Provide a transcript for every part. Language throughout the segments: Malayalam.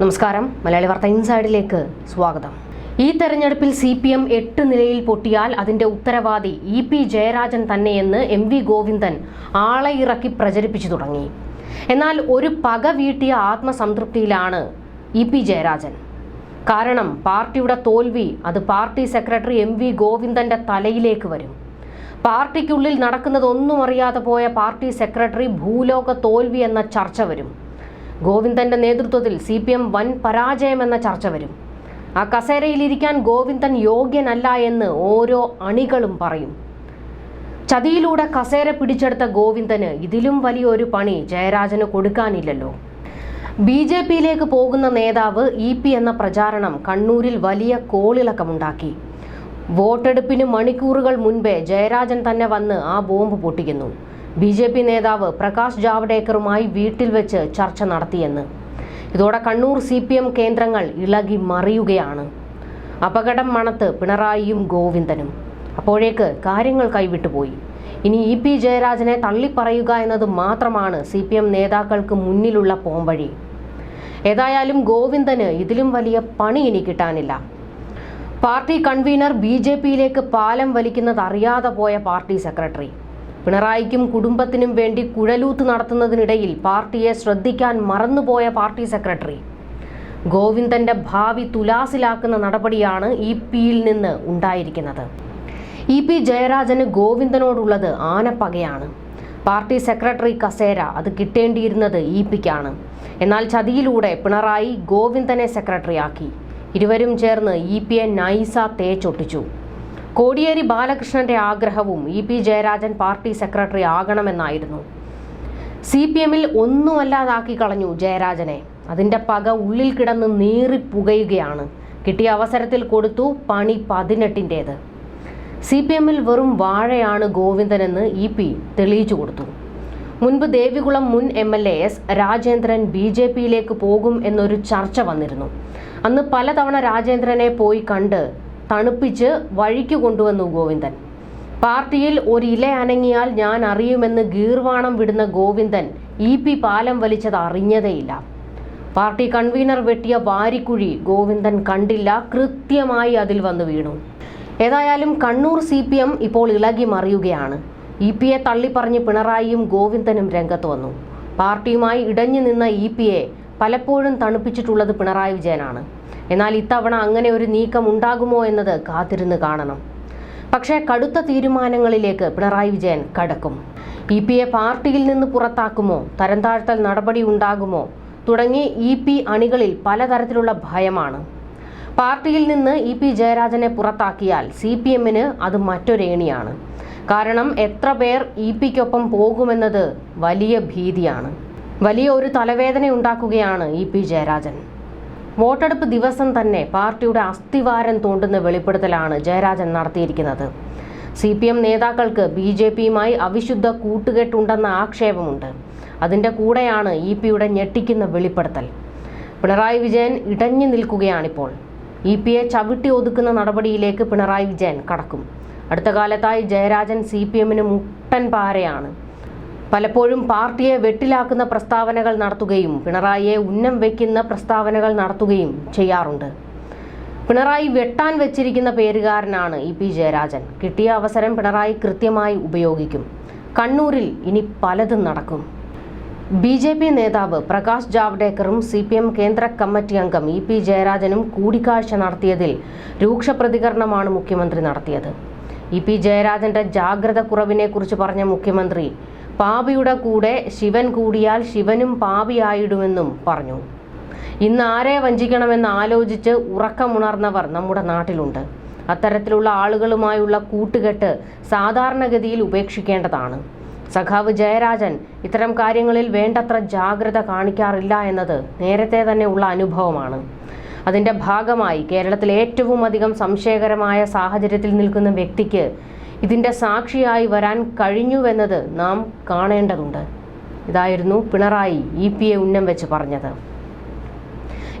നമസ്കാരം. മലയാളി വാർത്ത ഇൻസൈഡിലേക്ക് സ്വാഗതം. ഈ തെരഞ്ഞെടുപ്പിൽ സി പി എം എട്ട് നിലയിൽ പൊട്ടിയാൽ അതിന്റെ ഉത്തരവാദി ഇ പി ജയരാജൻ തന്നെയെന്ന് എം വി ഗോവിന്ദൻ ആളെ ഇറക്കി പ്രചരിപ്പിച്ചു തുടങ്ങി. എന്നാൽ ഒരു പക വീട്ടിയ ആത്മസംതൃപ്തിയിലാണ് ഇ പി ജയരാജൻ. കാരണം പാർട്ടിയുടെ തോൽവി അത് പാർട്ടി സെക്രട്ടറി എം വി ഗോവിന്ദന്റെ തലയിലേക്ക് വരും. പാർട്ടിക്കുള്ളിൽ നടക്കുന്നതൊന്നും അറിയാതെ പോയ പാർട്ടി സെക്രട്ടറി ഭൂലോക തോൽവി എന്ന ചർച്ച വരും. ഗോവിന്ദന്റെ നേതൃത്വത്തിൽ സി പി എം വൻ പരാജയമെന്ന ചർച്ച വരും. ആ കസേരയിലിരിക്കാൻ ഗോവിന്ദൻ യോഗ്യനല്ല എന്ന് ഓരോ അണികളും പറയും. ചതിയിലൂടെ കസേര പിടിച്ചെടുത്ത ഗോവിന്ദന് ഇതിലും വലിയൊരു പണി ജയരാജന് കൊടുക്കാനില്ലല്ലോ. ബി ജെ പിയിലേക്ക് പോകുന്ന നേതാവ് ഇ പി എന്ന പ്രചാരണം കണ്ണൂരിൽ വലിയ കോളിളക്കമുണ്ടാക്കി. വോട്ടെടുപ്പിന് മണിക്കൂറുകൾ മുൻപേ ജയരാജൻ തന്നെ വന്ന് ആ ബോംബ് പൊട്ടിക്കുന്നു. ബി ജെ പി നേതാവ് പ്രകാശ് ജാവ്ഡേക്കറുമായി വീട്ടിൽ വെച്ച് ചർച്ച നടത്തിയെന്ന്. ഇതോടെ കണ്ണൂർ സി പി എം കേന്ദ്രങ്ങൾ ഇളകി മറിയുകയാണ്. അപകടം മണത്ത് പിണറായിയും ഗോവിന്ദനും. അപ്പോഴേക്ക് കാര്യങ്ങൾ കൈവിട്ടുപോയി ഇനി ഇ പി ജയരാജനെ തള്ളിപ്പറയുക എന്നത് മാത്രമാണ് സി പി എം നേതാക്കൾക്ക് മുന്നിലുള്ള പോംവഴി. ഏതായാലും ഗോവിന്ദന് ഇതിലും വലിയ പണി ഇനി കിട്ടാനില്ല. പാർട്ടി കൺവീനർ ബി ജെ പിയിലേക്ക് പാലം വലിക്കുന്നത് അറിയാതെ പോയ പാർട്ടി സെക്രട്ടറി. പിണറായിക്കും കുടുംബത്തിനും വേണ്ടി കുഴലൂത്ത് നടത്തുന്നതിനിടയിൽ പാർട്ടിയെ ശ്രദ്ധിക്കാൻ മറന്നുപോയ പാർട്ടി സെക്രട്ടറി. ഗോവിന്ദന്റെ ഭാവി തുലാസിലാക്കുന്ന നടപടിയാണ് ഇ പിയിൽ നിന്ന് ഉണ്ടായിരിക്കുന്നത്. ഇ പി ജയരാജന് ഗോവിന്ദനോടുള്ളത് ആനപ്പകയാണ്. പാർട്ടി സെക്രട്ടറി കസേര അത് കിട്ടേണ്ടിയിരുന്നത് ഇ പിക്കാണ്. എന്നാൽ ചതിയിലൂടെ പിണറായി ഗോവിന്ദനെ സെക്രട്ടറിയാക്കി. ഇരുവരും ചേർന്ന് ഇ പിയെ നൈസ തേച്ചൊട്ടിച്ചു. കോടിയേരി ബാലകൃഷ്ണന്റെ ആഗ്രഹവും E P Jayarajan party secretary ആകണമെന്നായിരുന്നു. C P എമ്മിൽ ഒന്നുമല്ലാതാക്കി കളഞ്ഞു ജയരാജനെ. അതിന്റെ പക ഉള്ളിൽ കിടന്ന് നീറി പുകയുകയാണ്. കിട്ടിയ അവസരത്തിൽ കൊടുത്തു പണി പതിനെട്ടിന്റേത് സി പി എമ്മിൽ വെറും വാഴയാണ് ഗോവിന്ദനെന്ന് ഇ പി തെളിയിച്ചു കൊടുത്തു. മുൻപ് ദേവികുളം മുൻ M L A S Rajendran B J പിയിലേക്ക് പോകും എന്നൊരു ചർച്ച വന്നിരുന്നു. അന്ന് പലതവണ രാജേന്ദ്രനെ പോയി കണ്ട് തണുപ്പിച്ച് വഴിക്ക് കൊണ്ടുവന്നു ഗോവിന്ദൻ. പാർട്ടിയിൽ ഒരു ഇല അനങ്ങിയാൽ ഞാൻ അറിയുമെന്ന് ഗീർവാണം വിടുന്ന ഗോവിന്ദൻ ഇ പി പാലം വലിച്ചത് അറിഞ്ഞതേയില്ല. പാർട്ടി കൺവീനർ വെട്ടിയ വാരിക്കുഴി ഗോവിന്ദൻ കണ്ടില്ല കൃത്യമായി അതിൽ വന്നു വീണു. ഏതായാലും കണ്ണൂർ സി പി എം ഇപ്പോൾ ഇളകി മറിയുകയാണ്. ഇ പിയെ തള്ളിപ്പറഞ്ഞ് പിണറായിയും ഗോവിന്ദനും രംഗത്ത് വന്നു. പാർട്ടിയുമായി ഇടഞ്ഞു നിന്ന ഇ പിയെ പലപ്പോഴും തണുപ്പിച്ചിട്ടുള്ളത് പിണറായി വിജയനാണ്. എന്നാൽ ഇത്തവണ അങ്ങനെ ഒരു നീക്കം ഉണ്ടാകുമോ എന്നത് കാത്തിരുന്ന് കാണണം. പക്ഷേ കടുത്ത തീരുമാനങ്ങളിലേക്ക് പിണറായി വിജയൻ കടക്കും. ഇ പി എ പാർട്ടിയിൽ നിന്ന് പുറത്താക്കുമോ? തരംതാഴ്ത്തൽ നടപടി ഉണ്ടാകുമോ? തുടങ്ങി ഇ പി അണികളിൽ പലതരത്തിലുള്ള ഭയമാണ്. പാർട്ടിയിൽ നിന്ന് ഇ പി ജയരാജനെ പുറത്താക്കിയാൽ സി പി എമ്മിന് അത് മറ്റൊരേണിയാണ് കാരണം എത്ര പേർ ഇ പിക്കൊപ്പം പോകുമെന്നത് വലിയ ഭീതിയാണ്. വലിയ ഒരു തലവേദന ഉണ്ടാക്കുകയാണ് ഇ പി ജയരാജൻ. വോട്ടെടുപ്പ് ദിവസം തന്നെ പാർട്ടിയുടെ അസ്ഥിവാരം തോണ്ടുന്ന വെളിപ്പെടുത്തലാണ് ജയരാജൻ നടത്തിയിരിക്കുന്നത്. സി പി എം നേതാക്കൾക്ക് ബി ജെ പിയുമായി അവിശുദ്ധ കൂട്ടുകെട്ടുണ്ടെന്ന ആക്ഷേപമുണ്ട്. അതിന്റെ കൂടെയാണ് ഇ പിയുടെ ഞെട്ടിക്കുന്ന വെളിപ്പെടുത്തൽ. പിണറായി വിജയൻ ഇടഞ്ഞു നിൽക്കുകയാണിപ്പോൾ. ഇ പിയെ ചവിട്ടി ഒതുക്കുന്ന നടപടിയിലേക്ക് പിണറായി വിജയൻ കടക്കും. അടുത്ത കാലത്തായി ജയരാജൻ സി പി എമ്മിന് മുട്ടൻ പാരയാണ്. പലപ്പോഴും പാർട്ടിയെ വെട്ടിലാക്കുന്ന പ്രസ്താവനകൾ നടത്തുകയും പിണറായിയെ ഉന്നം വയ്ക്കുന്ന പ്രസ്താവനകൾ നടത്തുകയും ചെയ്യാറുണ്ട്. പിണറായി വെട്ടാൻ വെച്ചിരിക്കുന്ന പേരുകാരനാണ് ഇ പി ജയരാജൻ. കിട്ടിയ അവസരം പിണറായി കൃത്യമായി ഉപയോഗിക്കും. കണ്ണൂരിൽ ഇനി പലതും നടക്കും. ബി ജെ പി നേതാവ് പ്രകാശ് ജാവ്ഡേക്കറും സി പി എം കേന്ദ്ര കമ്മിറ്റി അംഗം ഇ പി ജയരാജനും കൂടിക്കാഴ്ച നടത്തിയതിൽ രൂക്ഷ പ്രതികരണമാണ് മുഖ്യമന്ത്രി നടത്തിയത്. ഇ പി ജയരാജന്റെ ജാഗ്രത കുറവിനെ കുറിച്ച് പറഞ്ഞ മുഖ്യമന്ത്രി പാപിയുടെ കൂടെ ശിവൻ കൂടിയാൽ ശിവനും പാപിയായിടുമെന്നും പറഞ്ഞു. ഇന്ന് ആരെ വഞ്ചിക്കണമെന്ന് ആലോചിച്ച് ഉറക്കമുണർന്നവർ നമ്മുടെ നാട്ടിലുണ്ട്. അത്തരത്തിലുള്ള ആളുകളുമായുള്ള കൂട്ടുകെട്ട് സാധാരണഗതിയിൽ ഉപേക്ഷിക്കേണ്ടതാണ്. സഖാവ് ജയരാജൻ ഇത്തരം കാര്യങ്ങളിൽ വേണ്ടത്ര ജാഗ്രത കാണിക്കാറില്ല എന്നത് നേരത്തെ തന്നെ ഉള്ള അനുഭവമാണ്. അതിന്റെ ഭാഗമായി കേരളത്തിൽ ഏറ്റവും അധികം സംശയകരമായ സാഹചര്യത്തിൽ നിൽക്കുന്ന വ്യക്തിക്ക് ഇതിന്റെ സാക്ഷിയായി വരാൻ കഴിഞ്ഞുവെന്നത് നാം കാണേണ്ടതുണ്ട്. ഇതായിരുന്നു പിണറായി ഇ പിയെ ഉന്നം വെച്ച് പറഞ്ഞത്.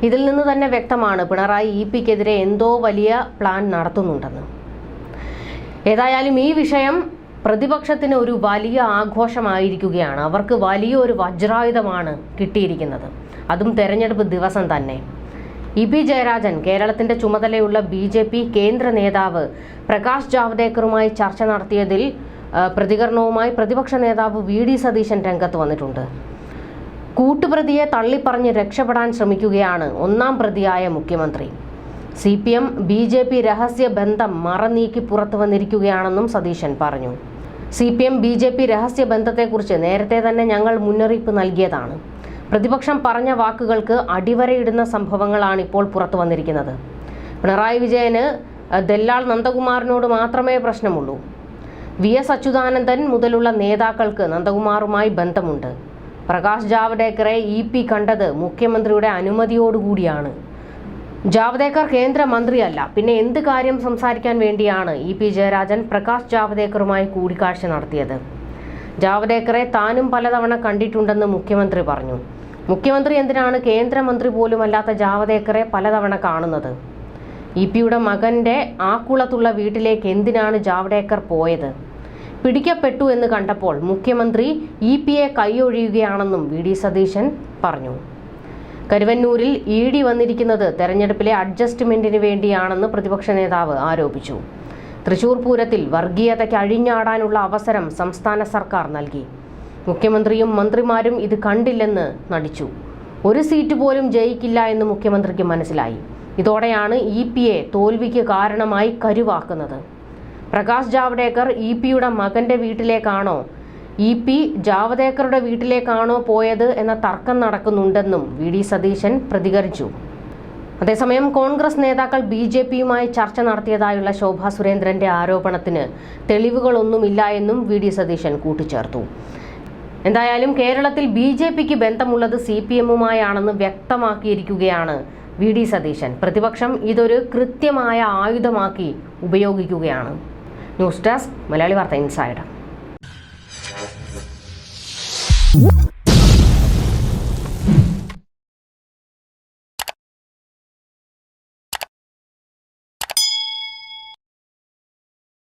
ഇതിൽ നിന്ന് തന്നെ വ്യക്തമാണ് പിണറായി ഇ പിക്കെതിരെ എന്തോ വലിയ പ്ലാൻ നടത്തുന്നുണ്ടെന്ന്. ഏതായാലും ഈ വിഷയം പ്രതിപക്ഷത്തിന് ഒരു വലിയ ആഘോഷമായിരിക്കുകയാണ്. അവർക്ക് വലിയൊരു വജ്രായുധമാണ് കിട്ടിയിരിക്കുന്നത്. അതും തെരഞ്ഞെടുപ്പ് ദിവസം തന്നെ. ഇ പി ജയരാജൻ കേരളത്തിന്റെ ചുമതലയുള്ള ബി ജെ പി കേന്ദ്ര നേതാവ് പ്രകാശ് ജാവ്ദേക്കറുമായി ചർച്ച നടത്തിയതിൽ പ്രതികരണവുമായി പ്രതിപക്ഷ നേതാവ് വി ഡി സതീശൻ രംഗത്ത് വന്നിട്ടുണ്ട്. കൂട്ടുപ്രതിയെ തള്ളിപ്പറഞ്ഞ് രക്ഷപ്പെടാൻ ശ്രമിക്കുകയാണ് ഒന്നാം പ്രതിയായ മുഖ്യമന്ത്രി. C P M B J P രഹസ്യ ബന്ധം മറനീക്കി പുറത്തു വന്നിരിക്കുകയാണെന്നും സതീശൻ പറഞ്ഞു. C P M B J P രഹസ്യ ബന്ധത്തെക്കുറിച്ച് നേരത്തെ തന്നെ ഞങ്ങൾ മുന്നറിയിപ്പ് നൽകിയതാണ്. പ്രതിപക്ഷം പറഞ്ഞ വാക്കുകൾക്ക് അടിവരയിടുന്ന സംഭവങ്ങളാണ് ഇപ്പോൾ പുറത്തു വന്നിരിക്കുന്നത്. പിണറായി വിജയന് ദല്ലാൾ നന്ദകുമാറിനോട് മാത്രമേ പ്രശ്നമുള്ളൂ. വി. എസ്. അച്യുതാനന്ദൻ മുതലുള്ള നേതാക്കൾക്ക് നന്ദകുമാറുമായി ബന്ധമുണ്ട്. പ്രകാശ് ജാവ്ദേക്കറെ ഇ. പി. കണ്ടത് മുഖ്യമന്ത്രിയുടെ അനുമതിയോടുകൂടിയാണ്. ജാവ്ദേക്കർ കേന്ദ്രമന്ത്രിയല്ല. പിന്നെ എന്ത് കാര്യം സംസാരിക്കാൻ വേണ്ടിയാണ് ഇ. പി. ജയരാജൻ പ്രകാശ് ജാവ്ദേക്കറുമായി കൂടിക്കാഴ്ച നടത്തിയത്? ജാവ്ദേക്കറെ താനും പലതവണ കണ്ടിട്ടുണ്ടെന്ന് മുഖ്യമന്ത്രി പറഞ്ഞു. മുഖ്യമന്ത്രി എന്തിനാണ് കേന്ദ്രമന്ത്രി പോലുമല്ലാത്ത ജാവദേക്കറെ പലതവണ കാണുന്നത്? ഇ പിയുടെ മകന്റെ ആക്കുളത്തുള്ള വീട്ടിലേക്ക് എന്തിനാണ് ജാവ്ദേക്കർ പോയത്? പിടിക്കപ്പെട്ടു എന്ന് കണ്ടപ്പോൾ മുഖ്യമന്ത്രി ഇ പിയെ കൈയൊഴിയുകയാണെന്നും വി ഡി സതീശൻ പറഞ്ഞു. കരുവന്നൂരിൽ ഇ ഡി വന്നിരിക്കുന്നത് തെരഞ്ഞെടുപ്പിലെ അഡ്ജസ്റ്റ്മെന്റിന് വേണ്ടിയാണെന്ന് പ്രതിപക്ഷ നേതാവ് ആരോപിച്ചു. തൃശൂർ പൂരത്തിൽ വർഗീയതയ്ക്ക് അഴിഞ്ഞാടാനുള്ള അവസരം സംസ്ഥാന സർക്കാർ നൽകി. മുഖ്യമന്ത്രിയും മന്ത്രിമാരും ഇത് കണ്ടില്ലെന്ന് നടിച്ചു. ഒരു സീറ്റ് പോലും ജയിക്കില്ല എന്ന് മുഖ്യമന്ത്രിക്ക് മനസ്സിലായി. ഇതോടെയാണ് ഇ പി എ തോൽവിക്ക് കാരണമായി കരുവാക്കുന്നത്. പ്രകാശ് ജാവ്ദേക്കർ ഇ പിയുടെ മകന്റെ വീട്ടിലേക്കാണോ ഇ പി ജാവദേക്കറുടെ വീട്ടിലേക്കാണോ പോയത് എന്ന തർക്കം നടക്കുന്നുണ്ടെന്നും വി ഡി സതീശൻ പ്രതികരിച്ചു. അതേസമയം കോൺഗ്രസ് നേതാക്കൾ ബി ജെ പിയുമായി ചർച്ച നടത്തിയതായുള്ള ശോഭാ സുരേന്ദ്രന്റെ ആരോപണത്തിന് തെളിവുകളൊന്നുമില്ല എന്നും വി ഡി സതീശൻ കൂട്ടിച്ചേർത്തു. എന്തായാലും കേരളത്തിൽ ബി ജെ പിക്ക് ബന്ധമുള്ളത് സി പി എമ്മുമായാണെന്ന് വ്യക്തമാക്കിയിരിക്കുകയാണ് വി ഡി സതീശൻ. പ്രതിപക്ഷം ഇതൊരു കൃത്യമായ ആയുധമാക്കി ഉപയോഗിക്കുകയാണ്. ന്യൂസ് ഡെസ്ക് മലയാളി വാർത്ത ഇൻസൈഡ്